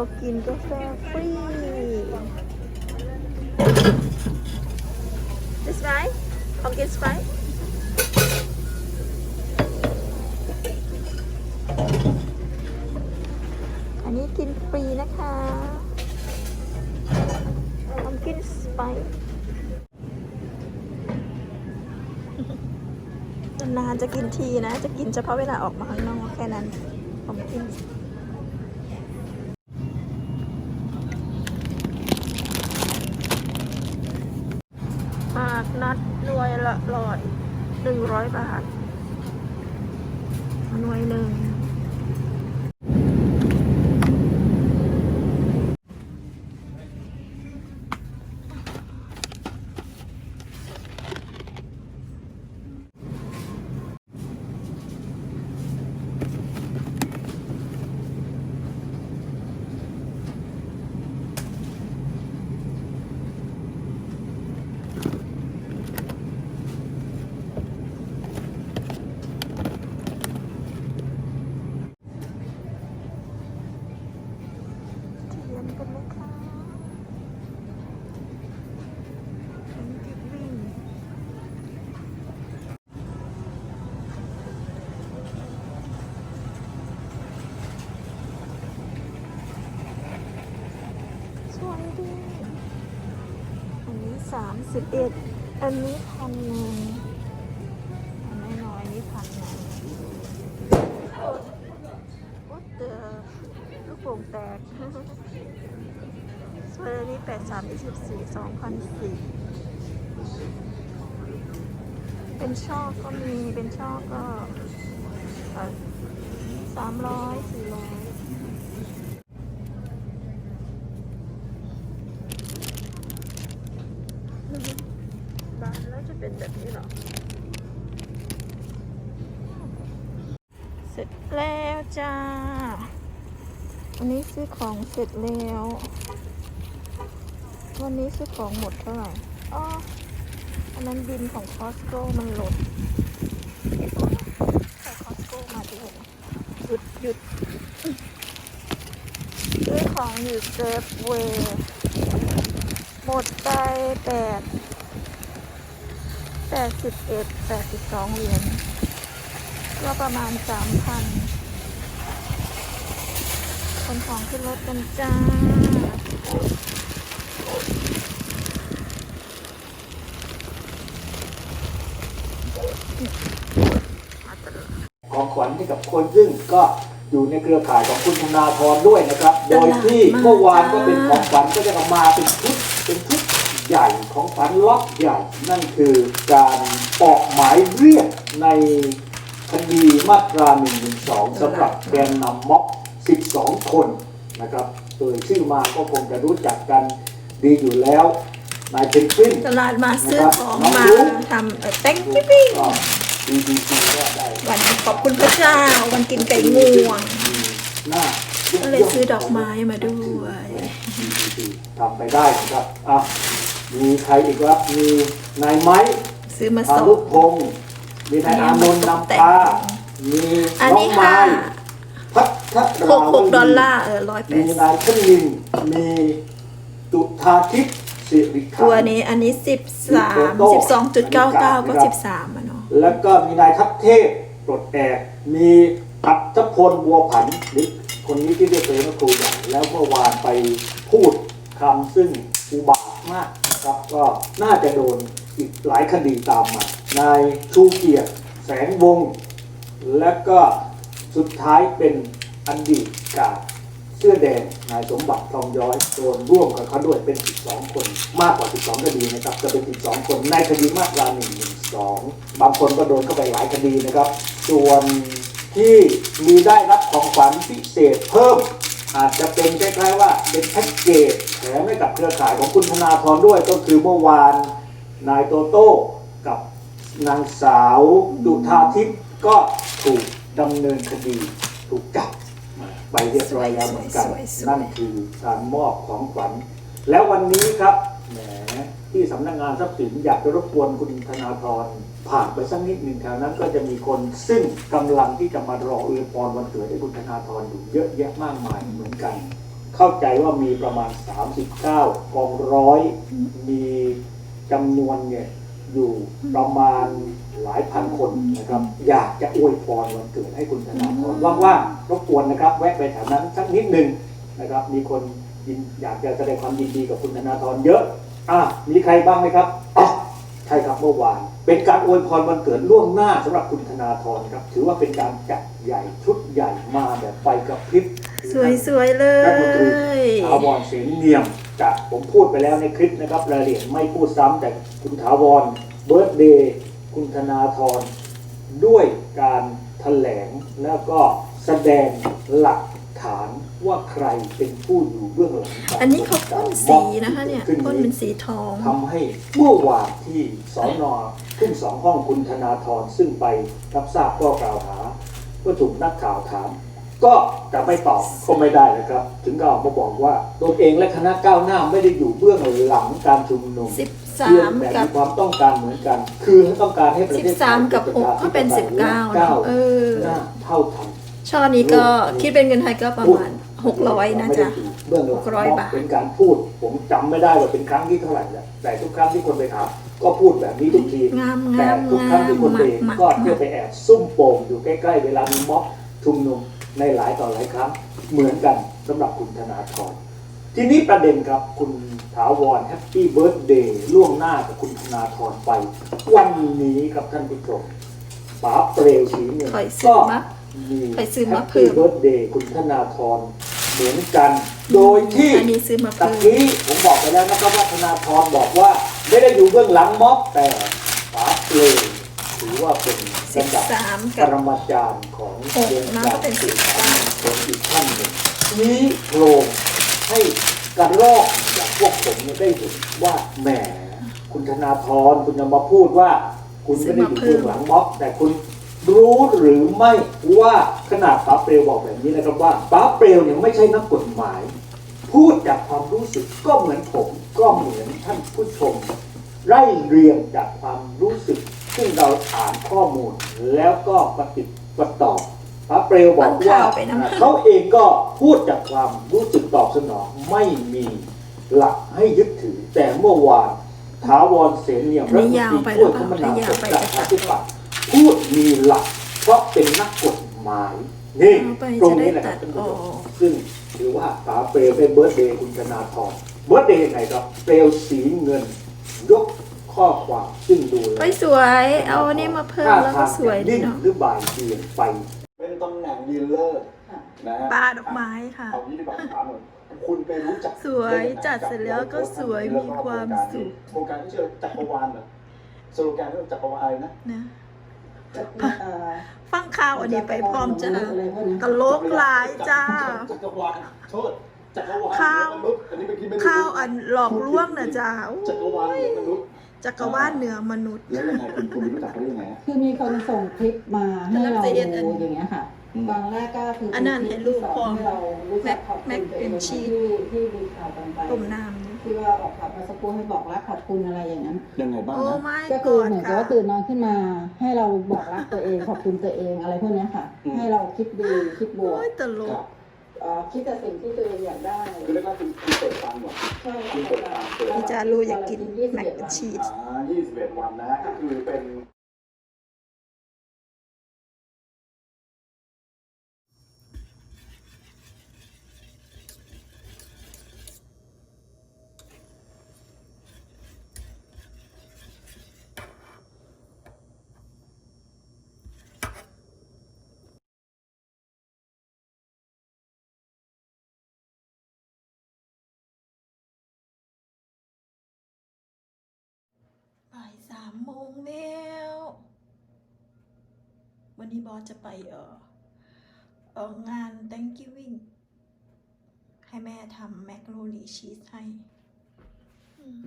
เรากินกาแฟฟรี This right pumpkin spice อันนี้กินฟรีนะคะ pumpkin spice นานจะกินทีนะ จะกินเฉพาะเวลาออกมาข้างนอกแค่นั้น pumpkin หมากนัดหน่วย ละร้อยหนึ่งร้อยบาทหน่วยหนึ่ง เทียนกันไหมคะเป็นที่วิ่งสวยดี อันนี้ สิบเอ็ดอันนี้พันหนึ่งอันน้อยๆนี่พันหนึ่ง What the ลูกโป่งแตกสวยอันนี้แปดสามยี่สิบสี่สองพันสี่เป็นช่อก็มีเป็นช่อก็สามร้อยสี่ร้อยบานแล้วจะเป็นแบบนี้เห รอเสร็จแล้วจ้าวันนี้ซื้อของเสร็จแล้ว วันนี้ซื้อของหมดเท่าไหร่อ๋ออันนั้นบินของคอสโก้มันหล่นใส่คอสโก้มาด้วยหยุดหยุดซื้อของอยู่เซฟเวย์หมดไปแปด ดสิบเอ็ดแปดสิบสองเหรียญก็ประมาณสามพันคนของขึ้นรถกันจ้าของขวัญให้กับคนซึ่งก็อยู่ในเครือข่ายของคุณธนาธรด้วยนะครับ โดยที่เมื่อวานก็เป็นของขวัญก็จะมาเป็นชุดเป็นชุด ใหญ่ของขวัญล็อกใหญ่ นั่นคือการออกหมายเรียกในคดีมาตรา1นึสำหรับแกนนำม็อบ 12 คนนะครับโดยชื่อมาก็คงจะรู้จักกันดีอยู่แล้วนายเพนกวินตลาดมาซื้อของน้องมารู้ทำเอ่อ Thanksgiving ก็ดีดีดีก็ได้วันขอบคุณพระเจ้า วันกินไก่งวงหน้าก็เลยซื้อดอกไม้มาด้วยทำไปได้นะครับอะ มีใครอีกครับ มีนายไม้ซื้อมาพาส่นุงพงศ์มีนายอานนท์นำพามีอันน้อนี้งไม้ค่ะพัฒหรากหกวดอลลาร์เออร้อยแปมีดนายชนินมีตุธาทิพย์สิริขันตัวธ์นี้อันนี้สิบสามสิบสองจุดเก้าเก้าก็สิบสามอะเนาะแล้วก็มีนายทัพเทพปลดแอก มีอัตพลบัวผันหรือคนนี้ที่เรียกเลยว่าครูใหญ่แล้วเมื่อวานไปพูดคำซึ่งอุบาทมาก นะครับก็น่าจะโดนอีกหลายคดีตามมานายชูเกียรติแสงวง และก็สุดท้ายเป็นอันดีตกาเสื้อแดงนายสมบัติทองย้อยโดนร่วมกับเขาด้วยเป็น 12 คน มากกว่า 12 คดีนะครับ จะเป็น 12 คนในคดีมาตรา112 บางคนก็โดนเข้าไปหลายคดีนะครับ ส่วนที่มีได้รับของขวัญพิเศษเพิ่ม อาจจะเป็นคล้ายๆว่าเป็นแพ็กเกจแถมให้กับเครือข่ายของคุณธนาธรด้วยก็คือเมื่อวานนายโตโต้กับนางสาวดุธาทิพย์ก็ถูกดำเนินคดีถูกจับไปเรียบร้อยแล้วเหมือนกัน นั่นคือการมอบของขวัญ แล้ววันนี้ครับแหมที่สำนักงานทรัพย์สินอยากจะรบกวนคุณธนาธร ผ่านไปสักนิดหนึ่งแถวนั้นก็จะมีคนซึ่งกำลังที่จะมารออวยพรวันเกิดให้คุณธนาธรอยู่เยอะแยะมากมายเหมือนกันเเข้าใจว่ามีประมาณ 39 กองร้อยมีจำนวนเนี่ยอยู่ประมาณหลายพันคนนะครับ อยากจะอวยพรวันเกิดให้คุณธนาธรว่างๆรบกวนนะครับ แวะไปแถวนั้นสักนิดหนึ่งนะครับ มีคนยินอยากจะแสดงความยินดีกับคุณธนาธรเยอะอะมีใครบ้างไหมครับอ๋อ ใช่ครับเมื่อวาน เป็นการอวยพรวันเกิดล่วงหน้าสำหรับคุณธนาธรครับ ถือว่าเป็นการจัดใหญ่ชุดใหญ่มาแบบไฟกระพริบสวยๆเลรัฐมนตรียถาวรเสียงเนียมจากผมพูดไปแล้วในคลิปนะครับรายละเอียดไม่พูดซ้ำแต่คุณถาวรเบิร์ตเดย์คุณธนาธรด้วยการแถลงแล้วก็แสดงหลัก ฐานว่าใครเป็นผู้อยู่เบื้องหลังการอันนี้เขาพ่นสีนะคะเนี่ยขึ้พ่นเป็นสีทองทำให้เมื่อวานที่สอนอขึ้นสองห้องคุณธนาธรซึ่งไปรับทราบข้อกล่าวหาก็ถูกนักข่าวถาม ก็จะไม่ตอบก็ไม่ได้นะครับ ถึงก็ออกมาบอกว่าตนเองและคณะก้าวหน้าไม่ได้อยู่เบื้องหลังการชุมนุมเพียงแต่13กับมีความต้องการเหมือนกัน คือต้องการให้ประเทศไทย13กับ6ก็เป็น19ก้าเนาะเออหน้าเท่าทัน ช่อนี้ก็คิดเป็นเงินไทยก็ประมาณ600นะจ๊ะเบื้องหลัง600บาทเป็นการพูด ผมจำไม่ได้ว่าเป็นครั้งที่เท่าไหร่แล้วแต่ทุกครั้งที่คนไปถามก็พูดแบบนี้ทุกทีงามแต่งามทุกงาครั้งมที่คนไปเองมากก็มาเที่ยวกไปแอบซุ่มโป่งอยู่ใกล้ ๆ เวลามีม็อบชุมนุมในหลายต่อหลายครั้งเหมือนกันสำหรับคุณธนาธรทีนี้ประเด็นครับคุณถาวรแฮปปี้เบิร์ดเดย์ล่วงหน้ากับคุณธนาธรไป วันนี้ครับท่านผู้ชมป๋าเปลวสีเนี่ย ข่อยซื้ก็อมามีไปซื้อแฮมาปเพิ่ปี้มเบิร์ดเดย์คุณธนาธรเหมือนกัน โดยที่อันนี้ซื้อมาตะเพิ่มกี้ผมบอกไปแล้วนะครับว่าธนาธรบอกว่า ไม่ได้อยู่เบื้องหลังม็อบแต่ป๋าเปลวถือว่าเป็นระดับ13ปกับรมาจารย์ของหกวงนะการก็เป็นสิบเก้าคนอีกท่านหนึ่งนี้โครงให้กระรอกอย่างพวกผมเนี่ยได้เห็นว่าแหมคุณธนาธรคุณจะมาพูดว่า คุณไม่ได้อยู่เบื้องหลังม็อบแต่คุณรู้หรือไม่ ว่าขนาดป้าเปลวบอกแบบนี้นะครับว่าป้าเปลวเนี่ยไม่ใช่นักกฎหมาย พูดจากความรู้สึกก็เหมือนผมก็เหมือนท่านผู้ชม ไล่เรียงจากความรู้สึก ซึ่งเราอ่านข้อมูลแล้วก็ปฏิดประต่อพระเปลวบอกว่าฟังข่าวไปนะเขาเองก็พูดจากความรู้สึกตอบสนองไม่มีหลักให้ยึดถือ แต่เมื่อวานถาวรเสนเนียมอันนี้ยาวไปช่วยคหรือมเปล่านาถ้ายาวมไปจากจะปตัดฏิปัติพูดมีหลัก เพราะเป็นนักกฎหมายนี่เอาไปตรงจะได้นี้แหละคตัรับดท่านอผู้ชอมกซึ่งถือว่าป๋าเปลวเป็นเบิร์ดเดย์คุณธนาธรเบิร์ดเดย์ยังไงครับเปลวสีเงิน ยกข้อความซึ่งดูแลไปสวย เอาอันนี้มาเพิ่มแล้วก็สวยดีนิ่งเนาะหรือบ่ายเบี่ยงไป เป็นตำแหน่งดีลเลอร์นะฮะปลาดอกไม้ค่ะเอางี้ดีกว่าถามหน่อยคุณไปรู้จักสวยจัดเสร็จแล้วก็สวยมีความสุขโครงการที่ชื่อจักรวาลเหรอสโลแกนเรื่องจักรวาลอะไรนะนะเอ่อ ฟังข่าวอันนี้ไปพร้อมจ้าตลกหลายจ้าจักรวาลโทษจักรวาลข้าวเหนือมนุษย์อันนี้เมื่อกี้ไม่ได้ข้าวอันหลอกลวงนะจ้าโอ้จักรวาลเหนือมนุษย์จักรวาลเหนือมนุษย์แล้วยังไงคุณคุณรู้จักเขาได้ยังไงฮะคือมีคนส่งคลิปมาให้เรากำลังจะเอ็นอันดูอย่างเงี้ยค่ะอืมตอนแรกก็คืออันนั้นเห็นรูปพร้อมให้เรารู้จักขอบแม็คุกณตัวเองเป็นชีสที่ที่มีข่าวกันไปต้มน้ำนี่ ที่ว่าออกข่าวมาสักครู่ให้บอกรักขอบคุณอะไรอย่างนั้น ยังไงบ้างโอ้นะ ไม่ก็กคืออดเหมือนกับค่ะว่าตื่นนอนขึ้นมา ให้เราบอกรักตัวเอง ขอบคุณตัวเองอะไรพวกเนี้ยค่ะให้เราคิดดีคิดบวกโอ้ยตลครักบเอ่อคิดแต่สิ่งที่ตัวเองอยากได้คือเรียกว่าคุณคุณเปิดฟังหมดใช่คุณเปิดฟังเปิดพี่จารู้อยากกินแม็กกับชีสอ่า21 วันนะฮะก็คือเป็น บ่ายสามโมงแล้ว วันนี้บอสจะไปเออเอองาน Thanksgiving ให้แม่ทำแมคโรนีชีสให้อืม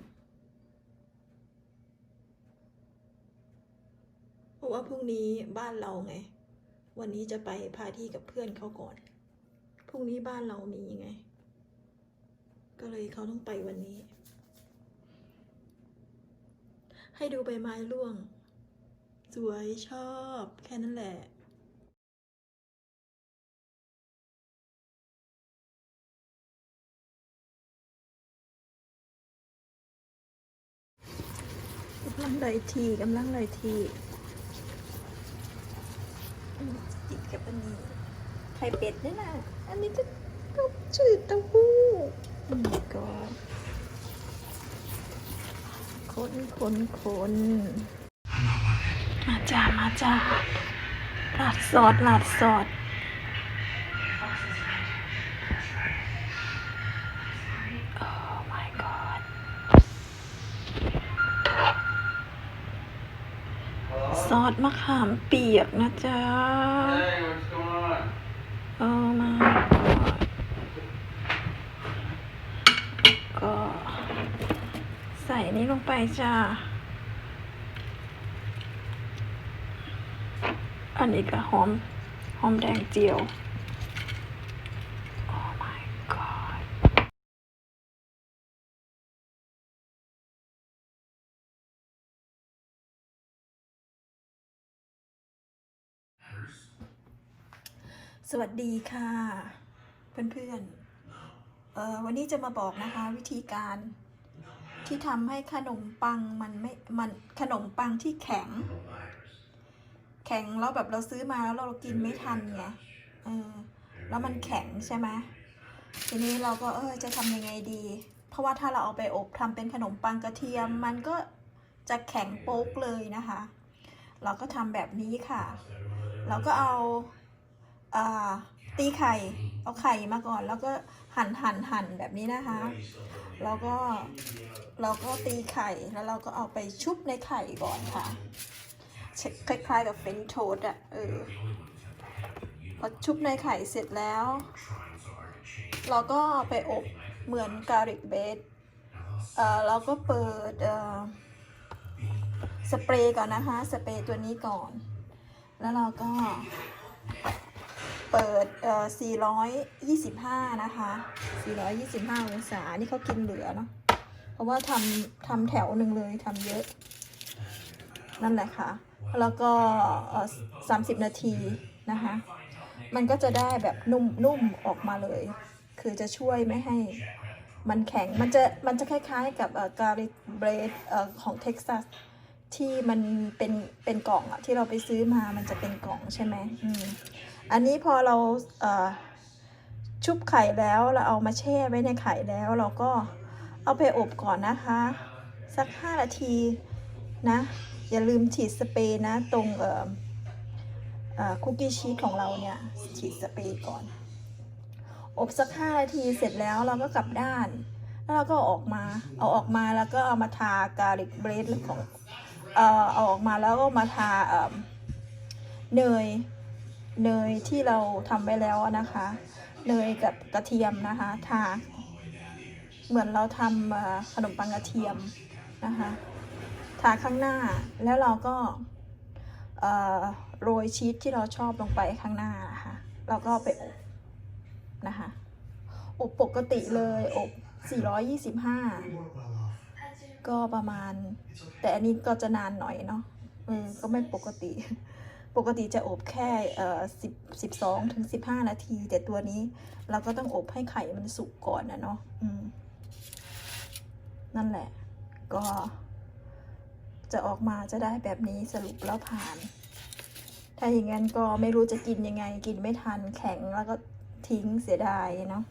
เพราะว่าพรุ่งนี้บ้านเราไง วันนี้จะไปพาร์ที่กับเพื่อนเขาก่อน พรุ่งนี้บ้านเรามีไง ก็เลยเขาต้องไปวันนี้ ให้ดูใบไม้ร่วง สวยชอบแค่นั้นแหละกำลังไหลทีกำลังไหลทีจิตกับอันนี้ไข่เป็ดนี่นะอันนี้จะก็ชื่อเต้าหู้นี่ก็ คนคนคนมาจ้ามาจ้าลาดซอสลาดซอสซอสมะขามเปียกนะจ๊ะ Hey, what's going on? Oh my god ก็ใส่นี้ลงไปจ้า อันนี้ก็หอม หอมแดงเจียว Oh my god สวัสดีค่ะ เพื่อนๆเอ่อวันนี้จะมาบอกนะคะวิธีการ ที่ทำให้ขนมปังมันไม่ มันขนมปังที่แข็ง แข็งแล้วแบบเราซื้อมาแล้วเรากินไม่ทันไงเออแล้วมันแข็งใช่ไหมทีนี้เราก็เออจะทำยังไงดี เพราะว่าถ้าเราเอาไปอบทำเป็นขนมปังกระเทียม มันก็จะแข็งโป๊กเลยนะคะ เราก็ทำแบบนี้ค่ะ เราก็เอาอ่า ตีไข่ เอาไข่มาก่อน แล้วก็หั่นหั่นหั่นแบบนี้นะคะ แล้วก็เราก็ตีไข่แล้วเราก็เอาไปชุบในไข่ก่อนค่ะคล้ายๆกับเฟรนช์โทส์อะเออพอชุบในไข่เสร็จแล้ว เราก็เอาไปอบเหมือนการิกเบสเอ่อเราก็เปิดเอ่อสเปรย์ก่อนนะคะ สเปรย์ตัวนี้ก่อน แล้วเราก็ เปิดเอ่อ425 นะคะ 425 องศา นี่เขากินเหลือเนาะ เพราะว่าทำทำแถวหนึ่งเลยทำเยอะ นั่นแหละค่ะ แล้วก็เอ่อ30 นาทีนะคะ มันก็จะได้แบบนุ่มนุ่มออกมาเลย คือจะช่วยไม่ให้มันแข็ง มันจะ มันจะคล้ายๆกับเอ่อการิกเบรดเอ่อของเท็กซัสที่มันเป็น เป็นกล่องอะที่เราไปซื้อมา มันจะเป็นกล่องใช่ไหมอืม อันนี้พอเราเชุบไข่แล้วเราเอามาแช่ไว้ในไข่แล้ว เราก็เอาไปอบก่อนนะคะ สัก 5 นาทีนะ อย่าลืมฉีดสเปรย์นะ ตรงเอ่อคุกกี้ชีสของเราเนี่ยฉีดสเปรย์ก่อน อบสัก 5 นาทีเสร็จแล้วเราก็กลับด้าน แล้วเราก็ออกมาเอาออกมาแล้วก็เอามาทาการิกเบรดของเอ่อเอาออกมาแล้วก็มาทาเอ่อเนย เนยที่เราทำไว้แล้วนะคะ เนยกับกระเทียมนะคะ ทา เหมือนเราทำขนมปังกระเทียมนะคะ ทาข้างหน้าแล้วเราก็โรยชีสที่เราชอบลงไปข้างหน้านะคะเราก็ไปอบนะคะ อบปกติเลยอบ 425 ก็ประมาณ แต่อันนี้ก็จะนานหน่อยเนาะก็ไม่ปกติ ปกติจะอบแค่เอ่อสิบสิบสองถึงสิบห้านาที แต่ตัวนี้เราก็ต้องอบให้ไข่มันสุกก่อนนะเนาะอืมนั่นแหละ ก็จะออกมาจะได้แบบนี้สรุปแล้วผ่าน ถ้าอย่างนั้นก็ไม่รู้จะกินยังไง กินไม่ทันแข็งแล้วก็ทิ้งเสียดายเนาะ